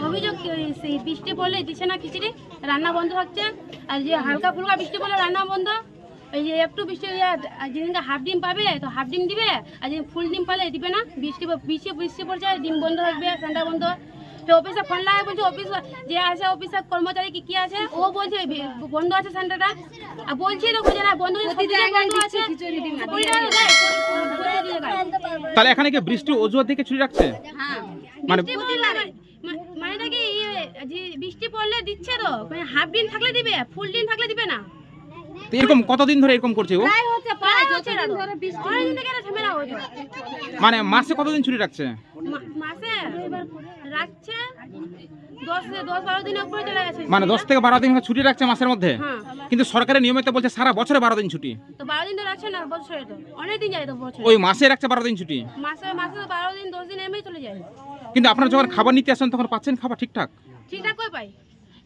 অভিযোগ সেই বৃষ্টি পড়লে দিচ্ছে না খিচুড়ি রান্না বন্ধ হচ্ছে আর যে হালকা ফুলকা বৃষ্টি পড়লে রান্না বন্ধ। এই যে একটু বৃষ্টি যেদিনকে হাফ ডিম পাবে তো হাফ ডিম দিবে আর যেদিন ফুল ডিম পালে দিবে না। বৃষ্টি বৃষ্টি বৃষ্টি পড়ছে ডিম বন্ধ থাকবে ঠান্ডা বন্ধ। তো অফিসে ফোন লাগে বলছে অফিস যে আছে অফিসের কর্মচারী কি কি আছে? ও বলছে বন্ধ আছে সেন্টারটা। আর বলছি তো বুঝে না বন্ধ বন্ধ আছে। তাহলে এখানে কি বৃষ্টি অজুহাত থেকে ছুটি রাখছে? হ্যাঁ। মানে- বৃষ্টি পড়লে মা- মানে এটা কি ইয়ে, যে বৃষ্টি পড়লে দিচ্ছে তো? মানে হাফ দিন থাকলে দিবে? ফুল দিন থাকলে দিবে না? এরকম কতদিন ধরে এরকম করছে ও? মানে মাসে কতদিন ছুটি রাখছে? মাসে? মানে দশ থেকে বারো দিন ছুটি রাখছে মাসের মধ্যে? হ্যাঁ। কিন্তু সরকারের নিয়মিত বলছে সারা বছরে বারো দিন ছুটি। তো বারো দিন তো রাখছে না বছরে তো। অনেক দিন যায় তো বছরে। ওই মাসে রাখছে বারো দিন ছুটি? মাসে মাসে তো বারো দিন দশ দিন এমনি চলে যায়। কিন্তু আপনারা যখন খাবার নিতে আসেন তখন পাচ্ছেন খাবার ঠিকঠাক? ঠিকঠাক কই পাই?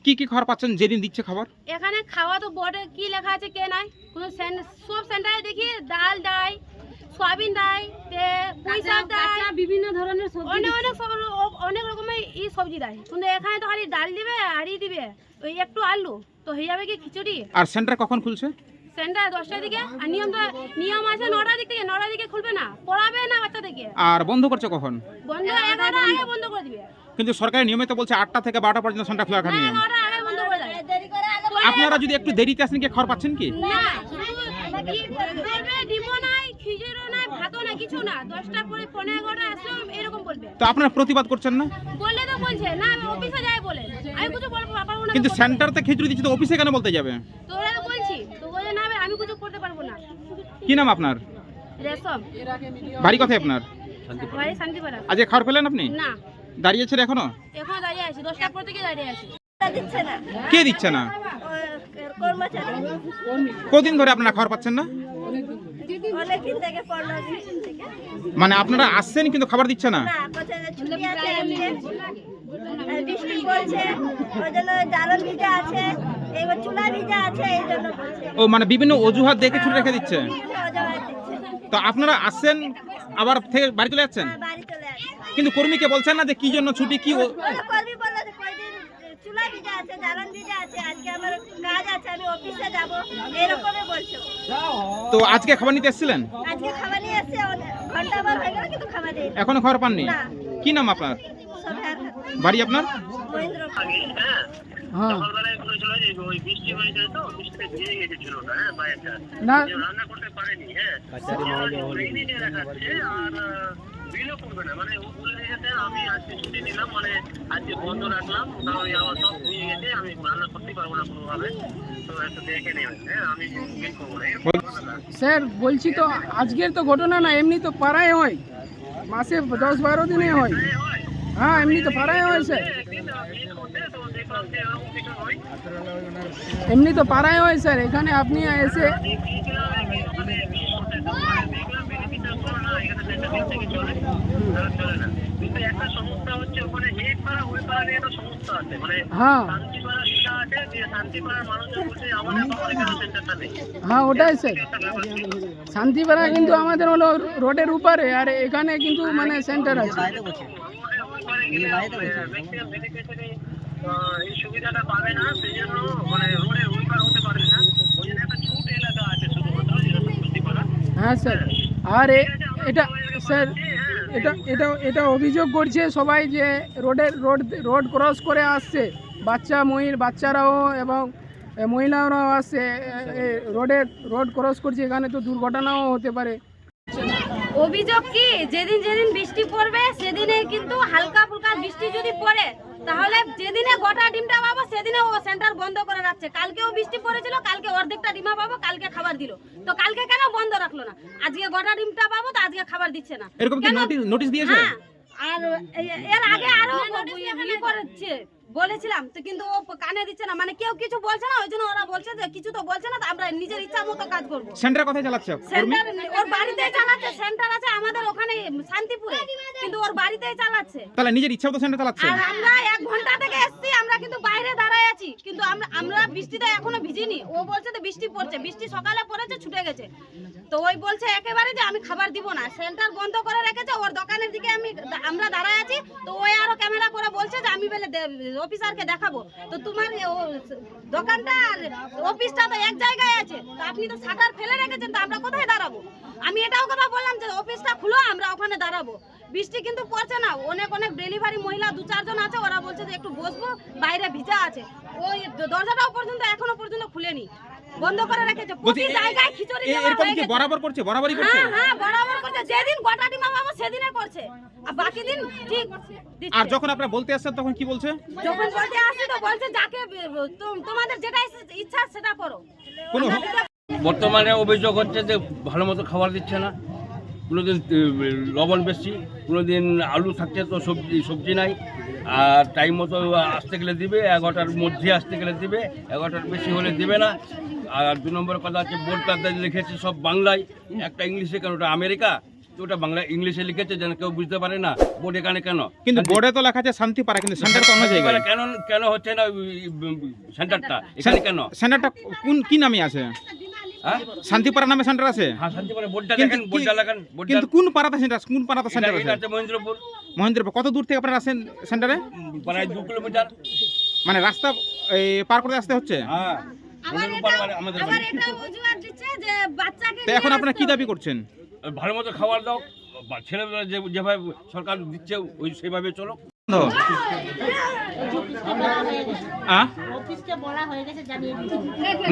কি কি খাবার পাচ্ছেন? যেদিন দিচ্ছে খাবার? এখানে খাওয়া তো বোর্ডে কি লেখা আছে কে নাই? কোনো সব সেন্টারে দেখি ডাল দেয় সয়াবিন দেয় তে পুঁই শাক দেয় বিভিন্ন ধরনের অনেক অনেক সব অনেক রকমের ই সবজি দেয় কিন্তু এখানে তো খালি ডাল দিবে আর ই দিবে ওই একটু আলু। তো হয়ে যাবে কি খিচুড়ি? আর সেন্টার কখন খুলছে? সেন্টার দশটার দিকে। আর নিয়ম তো নিয়ম আছে নটার দিক থেকে নটার দিকে খুলবে না পড়াবে না বাচ্চাদেরকে। আর বন্ধ করছে কখন? বন্ধ এগারোটা আগে বন্ধ করে দিবে। কিন্তু সরকারের নিয়মিত বলছে আটটা থেকে বারোটা পর্যন্ত সেন্টার খোলা রাখার নিয়ম। আপনারা যদি একটু দেরিতে আসেন কি খাবার পাচ্ছেন কি? তো আপনারা প্রতিবাদ করছেন না? বললে তো বলছে না আমি অফিসে যাই বলে। আমি কিছু বলব পারব না কিন্তু সেন্টারতে খিচুড়ি দিচ্ছে তো অফিসে কেন বলতে যাবে? তো ওরা তো বলছি তো বলে না আমি কিছু করতে পারব না। কি নাম আপনার? রেশম। বাড়ি কথায় আপনার? আজকে পেলেন আপনি? না। দাঁড়িয়েছেন এখনও? এখন দাঁড়িয়ে আছি দশটার পর থেকে দাঁড়িয়ে আছি। দিচ্ছে না। কে দিচ্ছে না? কদিন ধরে আপনারা খাবার পাচ্ছেন না? অনেকদিন থেকে পনেরো দিন থেকে মানে আপনারা আসছেন কিন্তু খাবার দিচ্ছে না? ও মানে বিভিন্ন অজুহাত দেখে ছুটি রেখে দিচ্ছে? তো আপনারা আসছেন আবার থেকে বাড়ি চলে যাচ্ছেন আর বাড়ি চলে আসছে কিন্তু কর্মীকে বলছেন না যে কি জন্য ছুটি কি চুলা ভিজা আছে জ্বালন ভিজা আছে আজকে আমার কাজ আছে আমি অফিসে যাব এরকমই বলছে। তো আজকে খাবার নিতে এসেছিলেন? আজকে খাবার নিয়ে এসছে ঘণ্টা বার হয়ে গেল কিন্তু খাবার দিই এখনও খাবার পাননি? কি নাম আপনার? বাড়ি আপনার? হ্যাঁ। না রান্না করতে পারেনি হ্যাঁ। আর মানে মানে হ্যাঁ। স্যার, বলছি তো, আজকের তো ঘটনা না, এমনি তো পাড়ায় হয়। মাসে দশ বারো দিনে হয়। হ্যাঁ এমনি তো পাড়ায় হয়, স্যার। এমনি তো পাড়ায় হয়, স্যার। এখানে আপনি এসে আমি গিয়েছিলাম আমি ওখানে বিল করতে তো মানে দেখলাম বেনিফিটটা করো না এখানে সেটা বিল থেকে চলে। না, চলে না। কিন্তু একটা সমস্যা হচ্ছে ওখানে এই পাড়া ওই পাড়া নিয়ে একটা সমস্যা আছে। মানে হ্যাঁ। শান্তিপাড়া আছে যে শান্তিপাড়ার মানুষজন বলছে আমাদের তো এখানে সেন্টারটা নেই। হ্যাঁ ওটাই স্যার শান্তিপাড়া কিন্তু আমাদের হলো রোডের উপরে আর এখানে কিন্তু মানে সেন্টার আছে। এই সুবিধাটা পাবে না সেই জন্য মানে রোডের ওই পার হতে পারবে না। ওই জন্য একটা ছোট এলাকা আছে শুধুমাত্র হ্যাঁ স্যার আর এটা, স্যার, এটা এটা এটা অভিযোগ করছে সবাই যে রোডের রোড রোড ক্রস করে আসছে। বাচ্চা মহিলা বাচ্চারাও এবং মহিলারাও আসছে। রোডের রোড ক্রস করছে, এখানে তো দুর্ঘটনাও হতে পারে। অভিযোগ কি? যেদিন যেদিন বৃষ্টি পড়বে সেদিনে কিন্তু হালকা ফুলকা বৃষ্টি যদি পড়ে তাহলে যেদিনে গোটা ডিমটা পাবো সেদিনে ও সেন্টার বন্ধ করে রাখছে। কালকেও বৃষ্টি পড়েছিল কালকে অর্ধেকটা ডিমা পাবো কালকে খাবার দিল। তো কালকে কেন বন্ধ রাখল না? আজকে গোটা ডিমটা পাবো তো আজকে খাবার দিচ্ছে না। এরকম কি কেন? নোটিশ দিয়েছে? হ্যাঁ আর এর আগে আরও ই করেছে। বলেছিলাম তো কিন্তু ও কানে দিচ্ছে না। মানে কেউ কিছু বলছে না ওই জন্য ওরা বলছে যে কিছু তো বলছে না আমরা নিজের ইচ্ছা মতো কাজ করব। সেন্টার কোথায় চালাচ্ছে সেন্টার ওর বাড়িতেই চালাচ্ছে সেন্টার আছে আমাদের ওখানে শান্তিপুরে। কিন্তু ওর বাড়িতেই চালাচ্ছে। তাহলে নিজের ইচ্ছা মতো সেন্টার চালাচ্ছে? আর আমরা এক ঘণ্টা থেকে এসছি। আমরা কিন্তু বাইরে দাঁড়ায় আছি। কিন্তু আমরা আমরা বৃষ্টিতে এখনও ভিজিনি। ও বলছে তো বৃষ্টি পড়ছে। বৃষ্টি সকালে পড়েছে, ছুটে গেছে। তো ওই বলছে একেবারে যে আমি খাবার দিব না। সেন্টার বন্ধ করে রেখেছে, ওর দোকানের দিকে আমি আমরা দাঁড়ায় আছি। তো ওই আরও ক্যামেরা করে বলছে যে আমি বলে অফিসারকে দেখাবো। তো তোমার দোকানটা আর অফিসটা তো এক জায়গায় আছে। তো আপনি তো শাটার ফেলে রেখেছেন, তো আমরা কোথায় দাঁড়াবো? আমি এটাও কথা বললাম যে অফিসটা খুলো, আমরা ওখানে দাঁড়াবো। বৃষ্টি কিন্তু পড়ছে না। অনেক অনেক ডেলিভারি মহিলা দু চারজন আছে ওরা বলছে যে একটু বসবো বাইরে ভিজা আছে। ওই দরজাটাও পর্যন্ত এখনও পর্যন্ত খুলেনি। বন্ধ করে রেখেছে। প্রতি জায়গায় খিচুড়ি এরকম কি বরাবর করছে? বরাবরই করছে? হ্যাঁ হ্যাঁ বরাবর করছে। যেদিন গোটাটি মা বাবা সেদিনে করছে। আর বাকি দিন ঠিক আর যখন আপনারা বলতে আসছেন তখন কি বলছে? যখন বলতে আসছি তো বলছে যাকে তোমাদের যেটা ইচ্ছা সেটা করো। বর্তমানে অভিযোগ হচ্ছে যে ভালো মতো খাবার দিচ্ছে না। কোনোদিন দিন লবণ বেশি কোনোদিন আলু থাকছে তো সবজি সবজি নাই। আর টাইম মতো আসতে গেলে দিবে এগারোটার মধ্যে আসতে গেলে দিবে এগারোটার বেশি হলে দিবে না। আর দু নম্বর কথা হচ্ছে বোর্ডটাতে লিখেছে সব বাংলায় একটা ইংলিশে কেন ওটা আমেরিকা? তো ওটা বাংলা ইংলিশে লিখেছে যেন কেউ বুঝতে পারে না বোর্ড এখানে কেন? কিন্তু বোর্ডে তো লেখা আছে শান্তি পাড়া কিন্তু সেন্টার তো অন্য জায়গায়। কেন কেন হচ্ছে না সেন্টারটা? এখানে কেন? সেন্টারটা কোন কি নামে আছে? শান্তিপাড়া নামে সেন্টার আছে? হ্যাঁ কিন্তু কোন পাড়াতে সেন্টার কোন পাড়াতে সেন্টার আছে? মহেন্দ্রপুর। মহেন্দ্রপুর। কত দূর থেকে আপনারা আসেন সেন্টারে প্রায় দু কিলোমিটার। মানে রাস্তা এই, পার করে আসতে হচ্ছে? হ্যাঁ। এখন আপনারা কি দাবি করছেন? ভালো মতো খাবার দাও ছেলেমেয়েরা যে যেভাবে সরকার দিচ্ছে ওই সেভাবে চলো হয়ে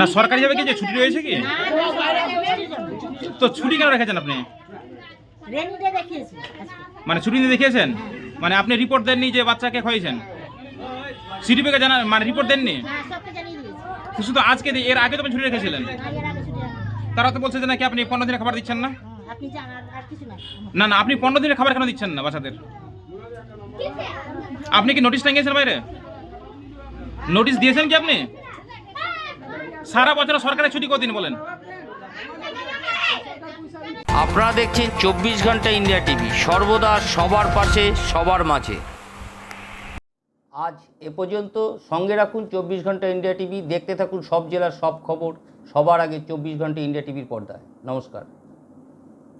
না সরকারি যাবে কি যে ছুটি রয়েছে কি? তো ছুটি কেন রেখেছেন আপনি? মানে ছুটি নিয়ে দেখিয়েছেন? মানে আপনি রিপোর্ট দেননি যে বাচ্চাকে খাইয়েছেন সিডিপিকে জানা মানে রিপোর্ট দেননি? শুধু আজকে এর আগে তো আপনি ছুটি রেখেছিলেন। তারা তো বলছে যে নাকি আপনি পনেরো দিনের খাবার দিচ্ছেন না? না না আপনি পনেরো দিনের খাবার কেন দিচ্ছেন না বাচ্চাদের? আপনি কি নোটিশ টাঙ্গিয়েছেন বাইরে? নোটিশ দিয়েছেন কি আপনি? সারা বছর সরকারের ছুটি কদিন বলেন? আপনারা দেখছেন চব্বিশ ঘণ্টা ইন্ডিয়া টিভি। সর্বদা সবার পাশে, সবার মাঝে। আজ এ পর্যন্ত সঙ্গে রাখুন চব্বিশ ঘণ্টা ইন্ডিয়া টিভি। দেখতে থাকুন সব জেলার সব খবর। সবার আগে চব্বিশ ঘণ্টা ইন্ডিয়া টিভির পর্দায়। নমস্কার।